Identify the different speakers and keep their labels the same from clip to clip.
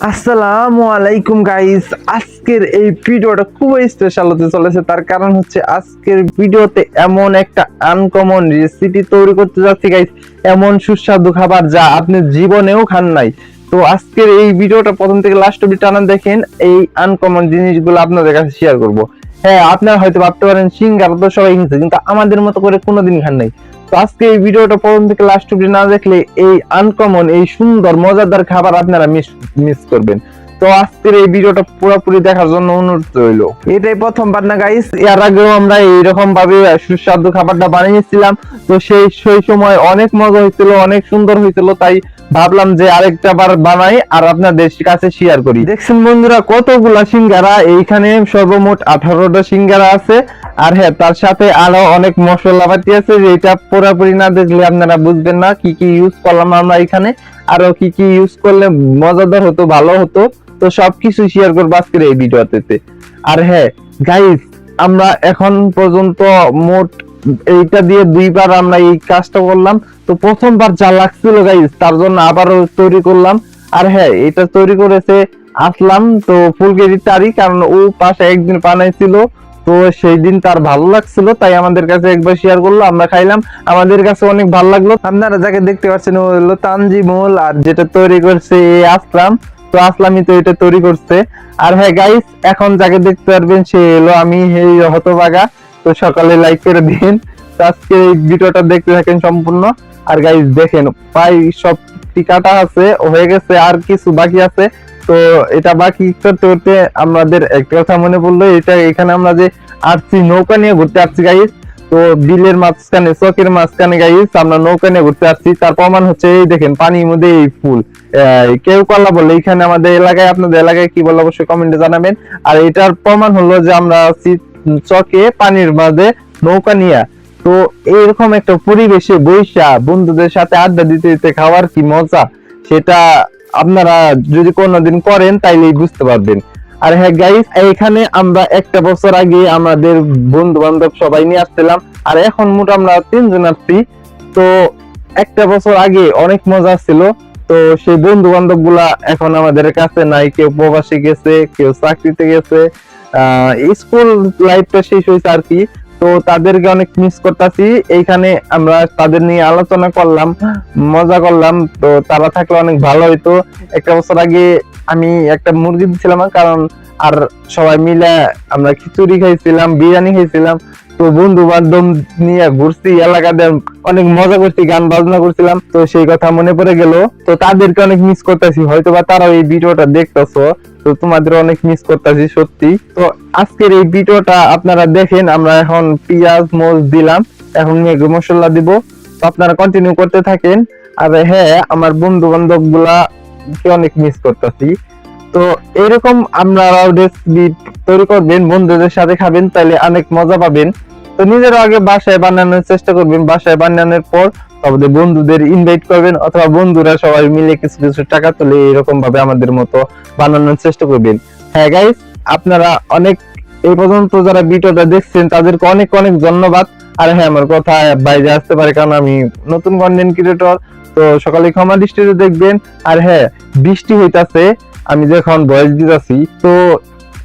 Speaker 1: আসসালামু আলাইকুম গাইস আজকের এই ভিডিওটা খুবই স্পেশাল হতে চলেছে। তার কারণ হচ্ছে আজকের ভিডিওতে এমন একটা আনকমন রেসিপি তৈরি করতে যাচ্ছি গাইস এমন সুস্বাদু খাবার যা আপনি জীবনেও খান নাই। তো আজকের এই ভিডিওটা প্রথম থেকে লাস্ট অব্দি টানা দেখেন, এই আনকমন জিনিসগুলো আপনাদের কাছে শেয়ার করব। হ্যাঁ আপনারা হয়তো ভাবতে পারেন, সিঙ্গার তো সবাই খেয়েছে, কিন্তু আমাদের মতো করে কোনোদিন খান নাই। তো আজকে এই ভিডিওটা প্রথম থেকে লাস্ট অব্দি না দেখলে এই আনকমন এই সুন্দর, মজাদার খাবার আপনারা মিস মিস করবেন। তো আজকের এই ভিডিওটা পুরোপুরি দেখার জন্য অনুরোধ রইল। এটাই প্রথমবার না গাইস এর আগেও আমরা এইরকম ভাবে সুস্বাদু খাবারটা বানিয়েছিলাম। তো সেই সেই সময় অনেক মজা হয়েছিল অনেক সুন্দর হয়েছিল তাই ভাবলাম যে আরেকটা বার বানাই আর আপনাদের কাছে শেয়ার করি। দেখছেন বন্ধুরা, কতগুলা সিঙ্গারা, এইখানে সর্বমোট আঠারোটা সিঙ্গারা আছে। আর হ্যাঁ তার সাথে আরও অনেক মশলাপাতি আছে, যেটা পুরোপুরি না দেখলে আপনারা বুঝবেন না কি কি ইউজ করলাম আমরা এখানে। আরও কি কি ইউজ করলে মজাদার হতো, ভালো হতো। তো সবকিছু শেয়ার করব আজকের এই ভিডিওতে। আর হ্যাঁ গাইস আমরা এখন পর্যন্ত মোট এইটা দিয়ে দুইবার আমরা এই কাজটা করলাম। তো প্রথমবার যা লাগছিল গাইস তার জন্য আবারও তৈরি করলাম। আর হ্যাঁ এটা তৈরি করেছে আসলাম, তো ফুলগেরি তারি কারণ ও পাশে একদিন বানাইছিল। তো সেই দিন তার ভালো লাগছিল, তাই আমাদের কাছে একবার শেয়ার করল, আমরা খাইলাম। আমাদের কাছে অনেক ভালো লাগল। আপনারা যাকে দেখতে পাচ্ছেন, ও হলো তানজিমুল আর যেটা তৈরি করছে আসলাম। তো আসলামই তো এটা তৈরি করছে। আর হ্যাঁ গাইস এখন যাকে দেখতে পারবেন, সে এলো আমি, এই হতবাগা তো সকালে লাইক করে দিন। তো আজকে এই ভিডিওটা দেখতে থাকেন সম্পূর্ণ। আর গাইস দেখেন, প্রায় সব টিকাটা আছে, হয়ে গেছে, আর কিছু বাকি আছে। তো এটা বাকি করতে আমাদের একটা কথা মনে পড়ল, এটা এখানে আমরা যে আসছি নৌকা নিয়ে ঘুরতে আসছি গাইস তো বিলের মাঝখানে, চকের মাঝখানে গাইস আমরা নৌকা নিয়ে ঘুরতে আসছি। তার প্রমাণ হচ্ছে, এই দেখেন, পানির মধ্যে এই ফুল। কেউ কলা বলে, এখানে আমাদের এলাকায়, আপনাদের এলাকায় কি বলে, অবশ্যই কমেন্টে জানাবেন। আর এটার প্রমাণ হলো যে আমরা আছি চকে পানির মাঝে নৌকা নিয়ে, তো এইরকম একটা পরিবেশে বৈশা বন্ধুদের সাথে আড্ডা দিতে দিতে খাওয়ার কি মজা? সেটা আপনারা যদি কোনোদিন করেন, তাইলেই বুঝতে পারবেন। আর হ্যাঁ গাইস এখানে আমরা একটা বছর আগে আমাদের বন্ধু বান্ধব সবাই নিয়ে আসছিলাম, আর এখন মোট আমরা তিনজন আসছি। তো একটা বছর আগে অনেক মজা ছিল। তো সেই বন্ধু বান্ধবগুলা এখন আমাদের কাছে নাই, কেউ প্রবাসী গেছে, কেউ চাকরিতে গেছে। স্কুল লাইফটা শেষ হয়েছে আর কি। তো তাদেরকে অনেক মিস করতেছি। এইখানে আমরা তাদের নিয়ে আলোচনা করলাম, মজা করলাম। তো তারা থাকলে অনেক ভালো হইতো। একটা বছর আগে আমি একটা মুরগি দিছিলাম, কারণ আর সবাই মিলে আমরা খিচুড়ি খাইছিলাম, বিরিয়ানি খাইছিলাম। তো বন্ধু বান্ধব নিয়ে ঘুরছি, এলাকাতে অনেক মজা করছি, গান বাজনা করছিলাম, তো সেই কথা মনে পড়ে গেল। তো তাদেরকে অনেক মিস করতেছি হয়তো বা তারাও এই ভিডিওটা দেখতেছো, তো তোমাদের অনেক মিস করতেছি, সত্যি। তো আজকের এই ভিডিওটা আপনারা দেখেন, আমরা এখন পেঁয়াজ মোজ দিলাম, এখন মেঘ মশলা দিব। তো আপনারা কন্টিনিউ করতে থাকেন। আর হ্যাঁ আমার বন্ধু বান্ধবগুলা অনেক মিস করতেছি। তো এরকম আপনারা রেসিপি তৈরি করবেন, বন্ধুদের সাথে খাবেন, তাহলে অনেক মজা পাবেন। তো নিজেরা আগে বাসায় বানানোর চেষ্টা করবেন, বাসায় বানানোর পর তারপরে বন্ধুদের ইনভাইট করবেন অথবা বন্ধুরা সবাই মিলে কিছু কিছু টাকা তুলে এরকম ভাবে আমাদের মতো বানানোর চেষ্টা করবেন। হ্যাঁ গাইস আপনারা অনেক, এই পর্যন্ত যারা ভিডিওটা দেখছেন, তাদেরকে অনেক অনেক ধন্যবাদ। আর হ্যাঁ আমার কথা বাইরে আসতে পারে কারণ আমি নতুন কন্টেন্ট ক্রিয়েটর তো সকালে ক্ষমা দৃষ্টিতে দেখবেন। আর হ্যাঁ বৃষ্টি হইতাছে, আমি যখন বয়স দিতেছি, তো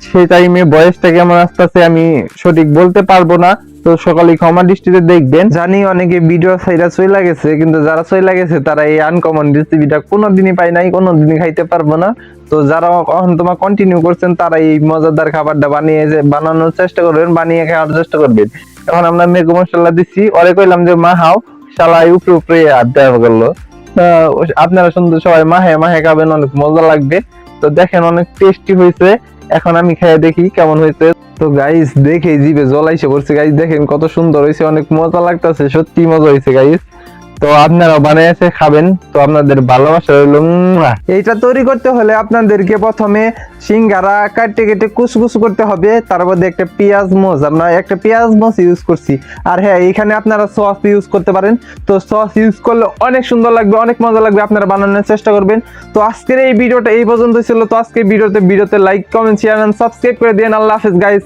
Speaker 1: সেই টাইমে বয়সটা কেমন আসতেছে আমি সঠিক বলতে পারব না। তো সকালে ক্ষমা দৃষ্টিতে দেখবেন। জানি অনেকে ভিডিও সাইডা চলে গেছে কিন্তু যারা চলে গেছে তারা এই আনকমন রেসিপিটা কোনোদিনই পাই নাই, কোনোদিনই খাইতে পারব না। তো যারা তোমার কন্টিনিউ করছেন, তারা এই মজাদার খাবারটা বানিয়ে বানানোর চেষ্টা করবেন, বানিয়ে খাওয়ার চেষ্টা করবেন। এখন আমরা মেগু মশলা দিচ্ছি ওরে কইলাম যে মা হাও শালাই উপরে উপরে আড্ডা করল। আপনারা সুন্দর সবাই মাহে মাহে খাবেন, অনেক মজা লাগবে। তো দেখেন অনেক টেস্টি হয়েছে এখন আমি খেয়ে দেখি কেমন হয়েছে তো গাইস দেখে জিভে জলাইছে পড়ছে। গাইস দেখেন কত সুন্দর হয়েছে অনেক মজা লাগতেছে, সত্যি মজা হয়েছে গাইস তো আপনারা বানিয়েছে খাবেন, তো আপনাদের ভালোবাসা রইল এইটা তৈরি করতে হলে আপনাদেরকে প্রথমে সিঙ্গারা কাটতে কেটে কুচকুচ করতে হবে তারপর একটা পেঁয়াজ মোজ আমরা একটা পেঁয়াজ মোজ ইউজ করছি। আর হ্যাঁ এখানে আপনারা সস ইউজ করতে পারেন। তো সস ইউজ করলে অনেক সুন্দর লাগবে, অনেক মজা লাগবে, আপনারা বানানোর চেষ্টা করবেন। তো আজকের এই ভিডিওটা এই পর্যন্ত ছিল। তো আজকের ভিডিওতে ভিডিওতে like comment share and subscribe করে দিন আল্লাহ হাফেজ গাইস